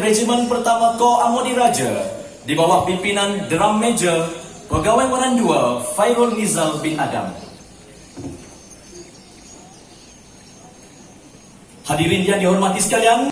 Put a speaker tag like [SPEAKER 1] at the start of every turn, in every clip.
[SPEAKER 1] Regimen Pertama Ko Amodi Raja di bawah pimpinan Drum Major Pegawai Waran 2 Fairul Nizal bin Adam. Hadirin yang dihormati sekalian,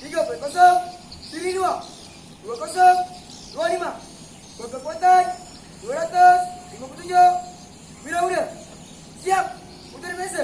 [SPEAKER 2] 3.0 Siri 2 20 25 Kekuatan 257 Wira Uda Siap. Utara biasa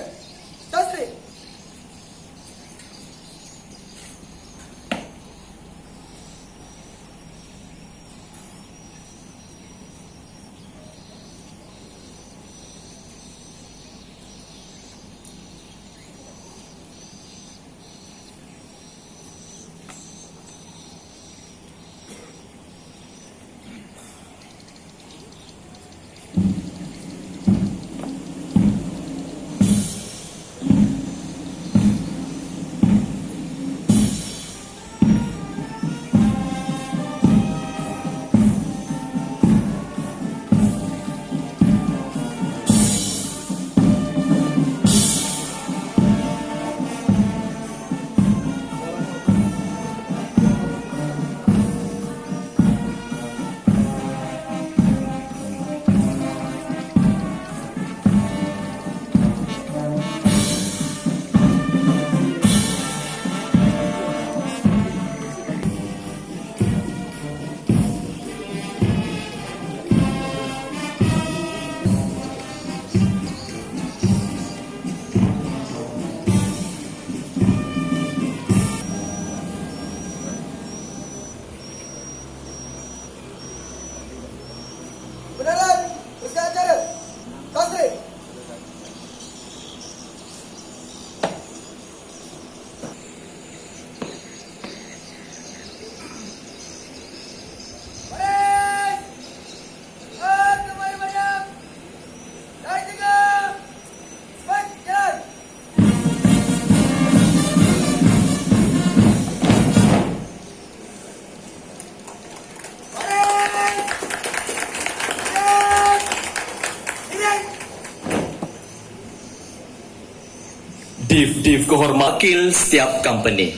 [SPEAKER 1] div-div kehormat wakil setiap company.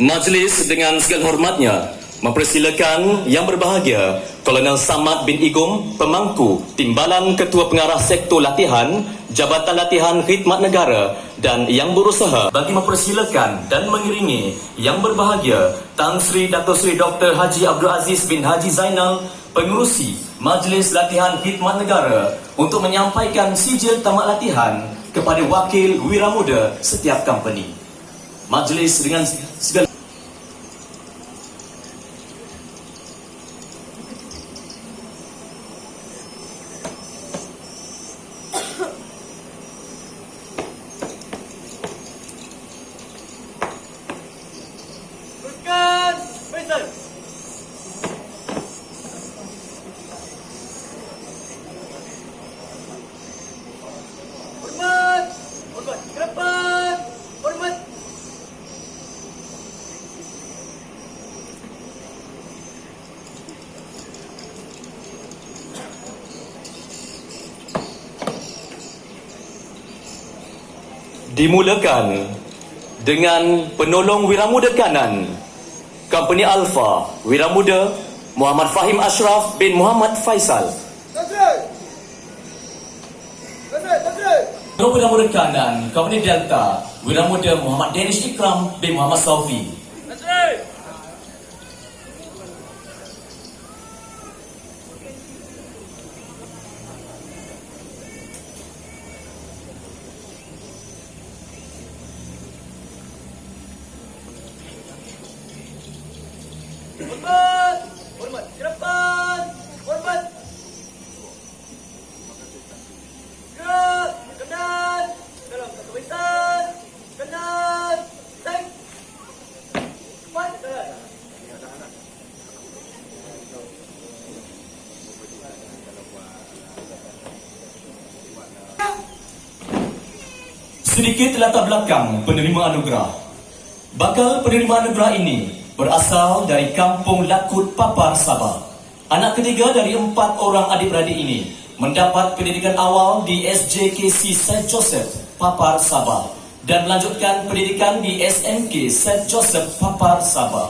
[SPEAKER 1] Majlis dengan segala hormatnya mempersilakan yang berbahagia Kolonel Samad bin Igum, pemangku Timbalan Ketua Pengarah Sektor Latihan, Jabatan Latihan Khidmat Negara dan yang berusaha bagi mempersilakan dan mengiringi yang berbahagia Tan Sri Dato Sri Dr. Haji Abdul Aziz bin Haji Zainal, pengerusi Majlis Latihan Khidmat Negara untuk menyampaikan sijil tamat latihan kepada wakil wira muda setiap company. Majlis dengan segala
[SPEAKER 2] Teruskan. Faisal. Hormat. Hormat. Ke depan. Hormat.
[SPEAKER 1] Dimulakan dengan penolong wiramuda kanan Company Alpha Wiramuda Muhammad Fahim Ashraf bin Muhammad Faisal. Penolong wiramuda kanan Company Delta Wiramuda Muhammad Danish Ikram bin Muhammad Saufi
[SPEAKER 2] Tasrif. Hormat. Hormat. Ke depan. Hormat. Gerak. Kanan. Dalam satu barisan. Kanan. Seng. Cepat. Kanan.
[SPEAKER 1] Sedikit latar belakang penerima anugerah Bakal penerima anugerah ini berasal dari kampung Lakut Papar Sabah Anak ketiga dari empat orang adik-beradik ini mendapat pendidikan awal di SJKC St. Joseph Papar Sabah dan melanjutkan pendidikan di SMK St. Joseph Papar Sabah.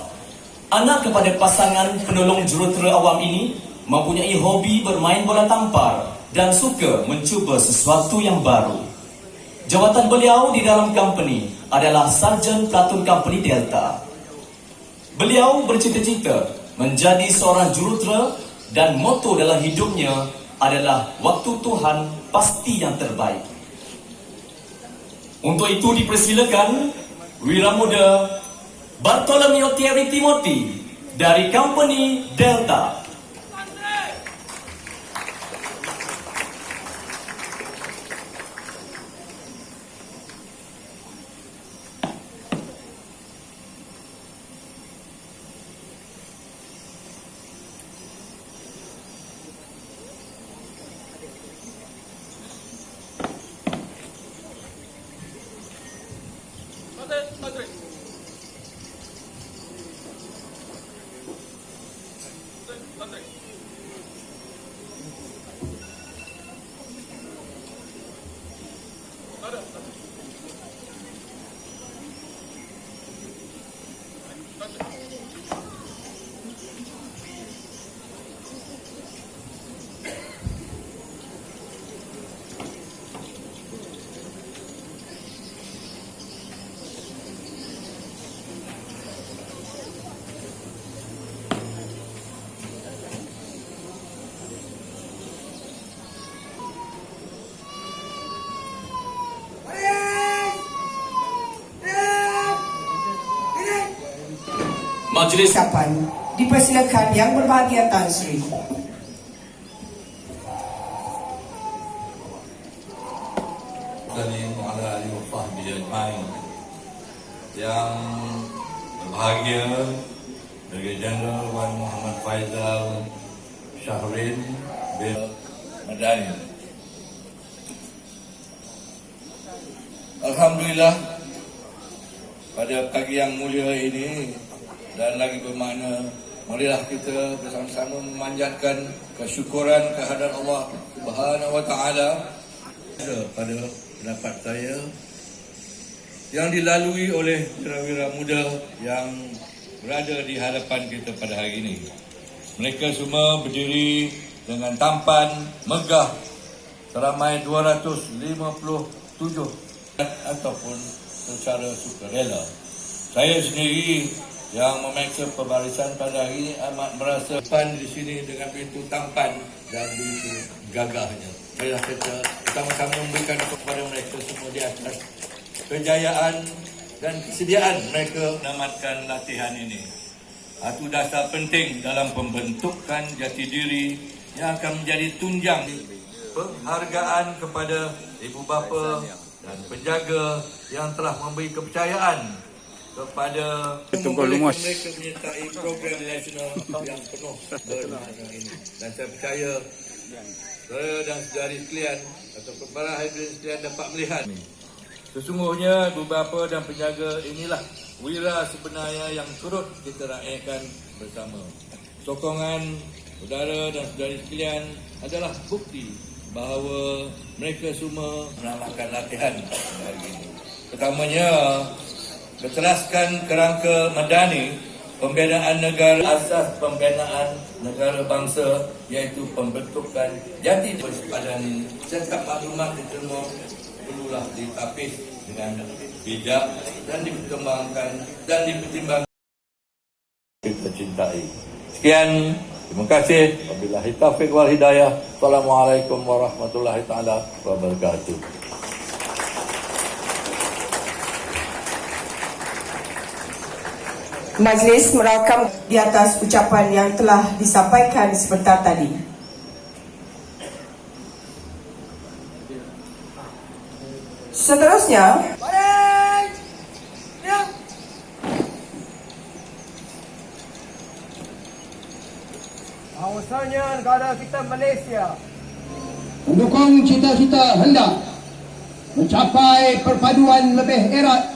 [SPEAKER 1] Anak kepada pasangan penolong jurutera awam ini mempunyai hobi bermain bola tampar dan suka mencuba sesuatu yang baru. Jawatan beliau di dalam company adalah Sarjan Platun Company Delta. Beliau bercita-cita menjadi seorang jurutera dan moto dalam hidupnya adalah waktu Tuhan pasti yang terbaik. Untuk itu dipersilakan Wira Muda Bartolomeo Thierry Timothy dari company Delta. Majlis.
[SPEAKER 3] Ucapan dipersilakan yang berbahagia Tan Sri.
[SPEAKER 4] Salim ala ali wa sahbihi ajma'in Yang berbahagia Major General Wan Muhammad Faizal Syahrin bin Madani Alhamdulillah pada pagi yang mulia ini dan lagi bermakna marilah kita bersama-sama memanjatkan kesyukuran kehadirat Allah Subhanahu wa taala pada pendapat saya yang dilalui oleh wira-wira muda yang berada di hadapan kita pada hari ini. Mereka semua berdiri dengan tampan, megah seramai 257 ataupun secara sukarela. Saya sendiri yang memeriksa pembarisan pada hari ini amat merasa pan di sini dengan begitu tampan dan begitu gagahnya. Saya kata sama-sama memberikan kepada mereka semua di atas kejayaan dan kesediaan mereka menamatkan latihan ini. Itu dasar penting dalam pembentukan jati diri yang akan menjadi tunjang penghargaan kepada ibu bapa dan penjaga yang telah memberi kepercayaan kepada mereka mereka menyertai program nasional yang penuh bermakna ini dan saya percaya saya dan saudari sekalian atau para hadirin sekalian dapat melihat Sesungguhnya ibu bapa dan penjaga inilah wira sebenarnya yang turut kita raihkan bersama. Sokongan saudara dan saudari sekalian adalah bukti bahawa mereka semua menamakan latihan hari ini. Pertamanya, berteraskan kerangka madani pembinaan negara asas pembinaan negara bangsa iaitu pembentukan jati bersepadan ini setiap maklumat diterima perlulah ditapis dengan bijak dan dipertimbangkan dan dipertimbangkan kita cintai. Sekian, terima kasih. Wabillahi taufiq wal hidayah. Assalamualaikum warahmatullahi taala wabarakatuh.
[SPEAKER 3] Majlis merakam di atas ucapan yang telah disampaikan sebentar tadi. Seterusnya!
[SPEAKER 2] Bahawasanya negara kita Malaysia
[SPEAKER 5] mendukung cita-cita hendak mencapai perpaduan lebih erat.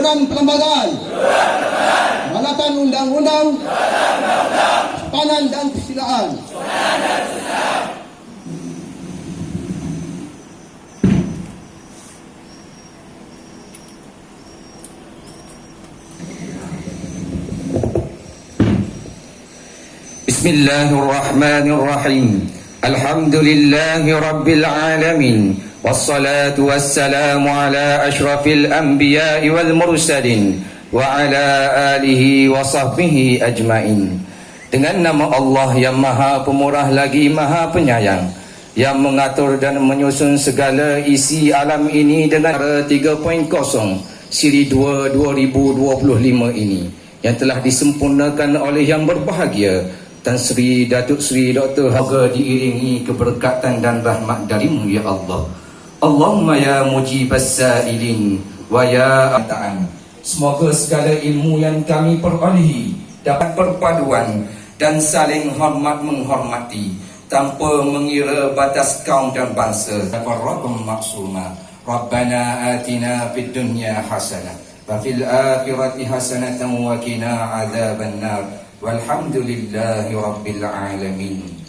[SPEAKER 5] peluruhan perlembagaan peralatan undang-undang simpanan dan kesilaan
[SPEAKER 6] بسم الله الرحمن الرحيم الحمد لله رب العالمين والصلاة والسلام على أشرف الأنبياء والمرسلين وعلى آله وصحبه أجمعين Dengan nama Allah yang maha pemurah lagi maha penyayang Yang mengatur dan menyusun segala isi alam ini dengan cara 3.0 Siri 2 2025 ini Yang telah disempurnakan oleh yang berbahagia Tan Sri Datuk Sri Dr. Semoga diiringi keberkatan dan rahmat darimu ya Allah Allahumma ya mujibas sa'ilin wa ya ta'an Semoga segala ilmu yang kami perolehi dapat perpaduan dan saling hormat menghormati tanpa mengira batas kaum dan bangsa. Rabbum maksuma. Rabbana atina fid dunya hasanah wa fil akhirati hasanatan wa qina adzaban nar. Walhamdulillahi rabbil alamin.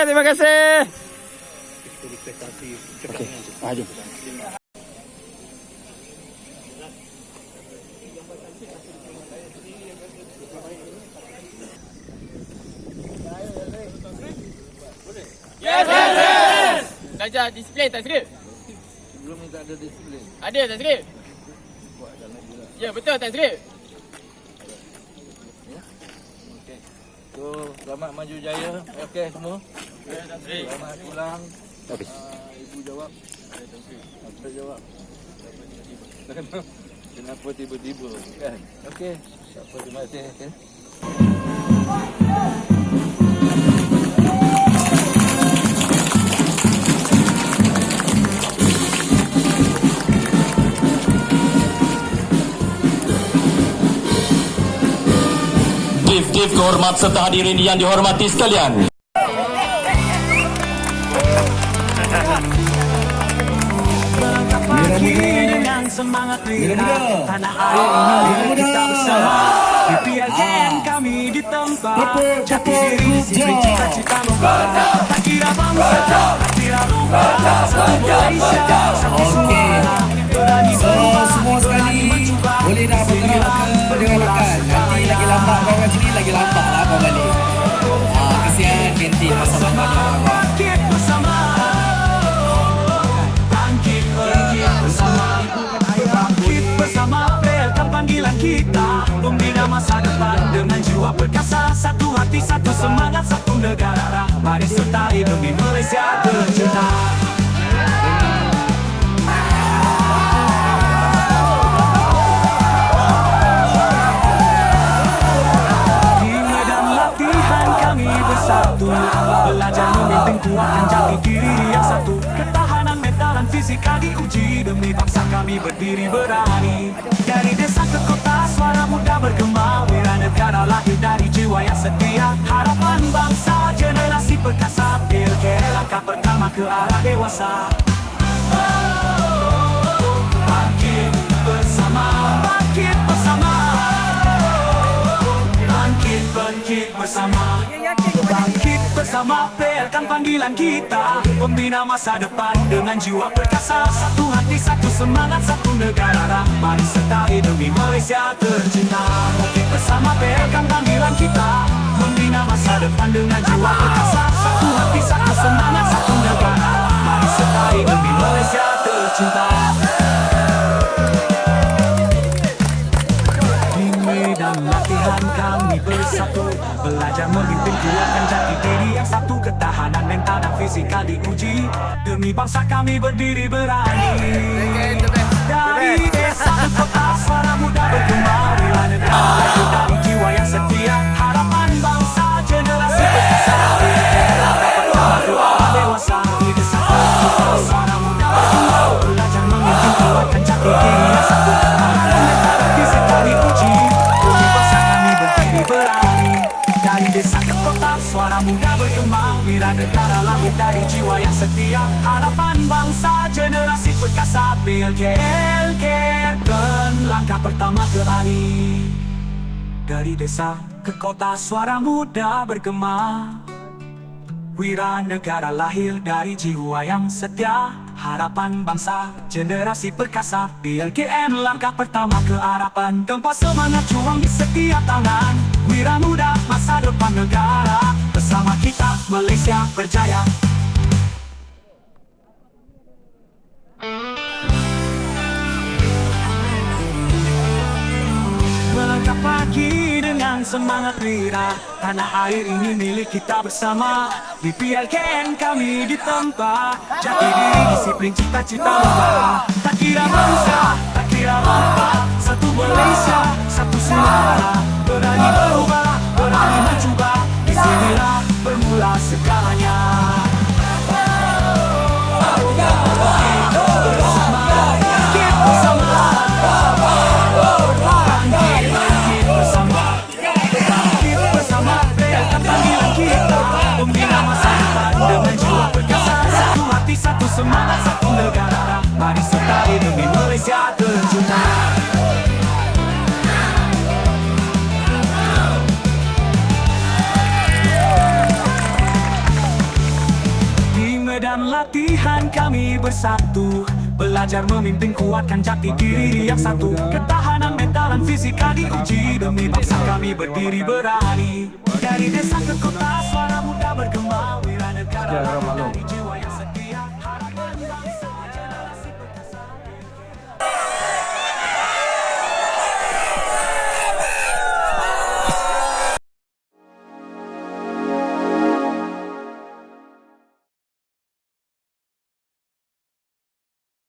[SPEAKER 7] Oke, terima kasih. Oke, maju.
[SPEAKER 8] Yes, yes, yes. Darjah disiplin tak skrip?
[SPEAKER 4] Belum ni tak ada disiplin.
[SPEAKER 8] Ada tak skrip? Ya, betul tak skrip?
[SPEAKER 4] So, selamat maju jaya. Okey semua. Selamat pulang.
[SPEAKER 7] Okey.
[SPEAKER 4] Ah, ibu jawab. Apa jawab? Kenapa tiba-tiba kan? Okey. Tak apa, terima kasih. Okay.
[SPEAKER 1] Div-div kehormat serta hadirin yang dihormati sekalian.
[SPEAKER 9] dengan semangat lira tanah air ini kita bersama PPLKN kami di tempat jati diri disiplin cita-cita membara tak kira bangsa tak kira rupa satu Malaysia satu suara berani berubah
[SPEAKER 2] semua sekali boleh dah bergerak
[SPEAKER 9] hati satu semangat satu negara. Mari sertai demi Malaysia tercinta. Belajar memimpin kuatkan jati diri yang satu. Ketahanan mental dan fizikal diuji Demi bangsa kami berdiri berani. Dari desa ke kota suara muda bergema Wira negara lahir dari jiwa yang setia. Harapan bangsa generasi perkasa Pilkada langkah pertama ke arah dewasa. Bersama Bangkit bersama. Bangkit, bangkit bersama bersama Pelkan panggilan kita. Pembina masa depan Dengan jiwa perkasa. Satu hati, satu semangat Satu negara Mari sertai demi Malaysia tercinta. Bangkit bersama Pelkan panggilan kita. Membina masa depan Dengan jiwa perkasa. Satu hati, satu semangat Satu negara Mari sertai demi Malaysia tercinta. Di medan latihan kami bersatu Belajar memimpin kuatkan jati diri yang satu. Ketahanan mental dan fisikal diuji Demi bangsa kami berdiri berani. Dari desa ke kota suara muda bergema. Bila negara dari jiwa yang Wira negara lahir dari jiwa yang setia Harapan bangsa generasi perkasa Bilkelkan langkah pertama berani Dari desa ke kota suara muda bergema. Wira negara lahir dari jiwa yang setia Harapan bangsa, generasi perkasa BLKN langkah pertama ke harapan Tempat semangat juang di setiap tangan. Wira muda masa depan negara Bersama kita Malaysia berjaya. Semangat wira. Tanah air ini milik kita bersama. Di PLKN kami ditempa Jati diri, disiplin, cita-cita membara Tak kira bangsa, tak kira rupa Satu Malaysia, satu suara. Berani berubah, berani mencuba. Di la cercanía. Satu semangat, satu negara. Mari serta hidup Indonesia terjunah bersatu. Belajar memimpin kuatkan jati diri yang satu. Ketahanan mental dan fisika diuji Demi bangsa kami berdiri berani. Dari desa ke kota suara muda bergema Wira negara jiwa